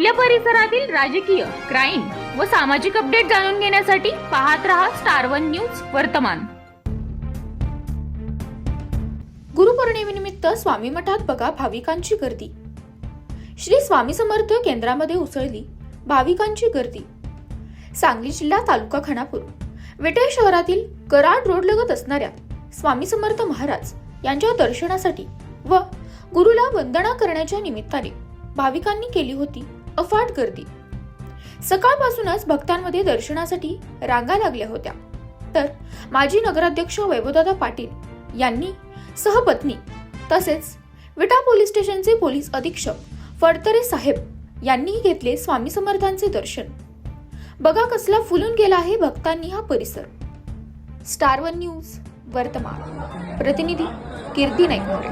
आपल्या परिसरातील राजकीय क्राईम व सामाजिक अपडेट जाणून घेण्यासाठी पाहत रहा स्टार वन न्यूज वर्तमान. गुरुपौर्णिमेनिमित्त स्वामी मठात बघा भाविकांची गर्दी. श्री स्वामी समर्थ केंद्रामध्ये उसळली भाविकांची गर्दी. सांगली जिल्हा तालुका खानापूर विटे शहरातील कराड रोड लगत असणाऱ्या स्वामी समर्थ महाराज यांच्या दर्शनासाठी व गुरुला वंदना करण्याच्या निमित्ताने भाविकांनी केली होती अफाट गर्दी. सकाळपासूनच भक्तांमध्ये दर्शनासाठी रांगा लागल्या होत्या. तर माजी नगराध्यक्ष वैभवदादा पाटील यांनी सहपत्नी तसेच विटा पोलीस स्टेशनचे पोलीस अधीक्षक फडतरे साहेब यांनीही घेतले स्वामी समर्थांचे दर्शन. बघा कसला फुलून गेला आहे भक्तांनी हा परिसर. स्टार वन न्यूज वर्तमान. प्रतिनिधी कीर्ती नाईकवाडे.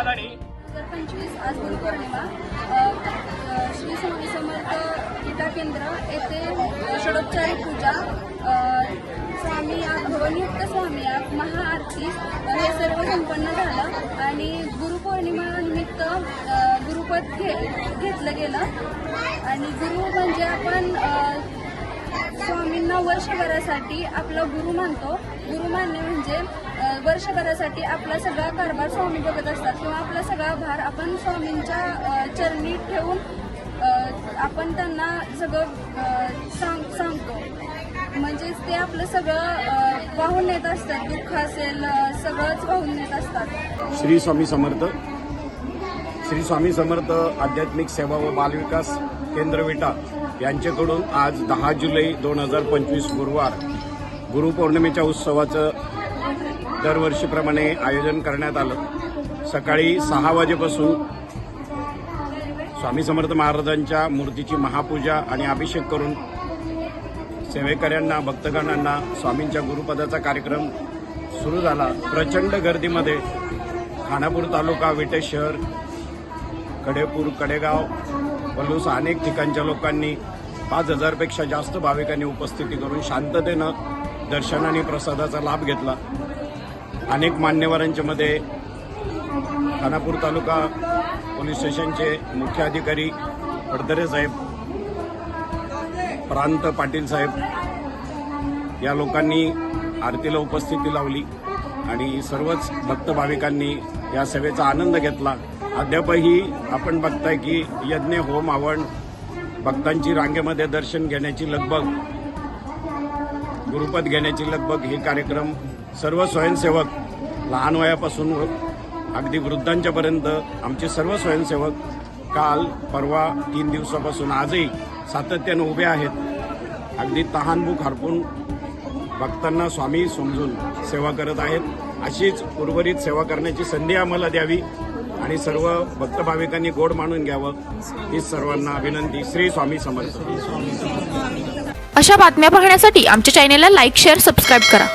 महिषासुरमदनी हजार पंचवीस आज गुरुपौर्णिमा श्री स्वामी समर्थ गीता केंद्र येथे षडोपचारी पूजा स्वामी भवनयुक्त स्वामी महाआरती हे सर्व संपन्न झालं आणि गुरुपौर्णिमा निमित्त गुरुपद घे घेतलं गेलं. आणि गुरु म्हणजे आपण स्वामींना वर्षभरासाठी आपला गुरु मानतो. गुरु मानणे म्हणजे वर्षभरासाठी आपला सगळा कारभार स्वामी बघत असतात किंवा आपला सगळा भार आपण स्वामींच्या चरणी ठेवून आपण त्यांना सगळं सांग सांगतो. म्हणजेच ते आपलं सगळं वाहून नेत असतात. दुःख असेल सगळंच वाहून नेत असतात. श्री स्वामी समर्थ. श्री स्वामी समर्थ आध्यात्मिक सेवा व बालविकास केंद्र विटा यांच्याकडून आज दहा जुलै दोन हजार पंचवीस गुरुवार गुरुपौर्णिमेच्या उत्सवाचं दरवर्षीप्रमाणे आयोजन करण्यात आलं. सकाळी सहा वाजेपासून स्वामी समर्थ महाराजांच्या मूर्तीची महापूजा आणि अभिषेक करून सेवेकऱ्यांना भक्तगणांना स्वामींच्या गुरुपदाचा कार्यक्रम सुरू झाला. प्रचंड गर्दीमध्ये खानापूर तालुका विटे शहर कडेपूर कडेगाव पलूस अनेक ठिकाणच्या लोकांनी पाच हजारपेक्षा जास्त भाविकांनी उपस्थिती करून शांततेनं दर्शन आणि प्रसादाचा लाभ घेतला. अनेक मान्यवरांच्या मध्ये खानापूर तालुका पोलीस स्टेशनचे मुख्य अधिकारी पडदरे साहेब प्रांत पाटील साहेब या लोकांनी आरतीला उपस्थिती लावली आणि सर्वच भक्त भाविकांनी या सेवेचा आनंद घेतला. अद्यापही आपण बघताय की यज्ञ होम आवण भक्तांची रांगेमध्ये दर्शन घेण्याची लगबग गुरुपद घेण्याची लगभग हे कार्यक्रम सर्व स्वयंसेवक लहान वयापासून अगदी वृद्धांच्यापर्यंत आमचे सर्व स्वयंसेवक काल परवा तीन दिवसापासून आजही सातत्यानं उभे आहेत. अगदी तहानभूक हरपून भक्तांना स्वामी समजून सेवा करत आहेत. अशीच उर्वरित सेवा करण्याची संधी आम्हाला द्यावी. आणि सर्व भक्त भाविकांनी गोड मानून घ्यावं. हीच सर्वांना विनंती. श्री स्वामी समर्थ. अशा बातम्या पाहण्यासाठी आमच्या चॅनेलला लाईक शेअर सबस्क्राईब करा.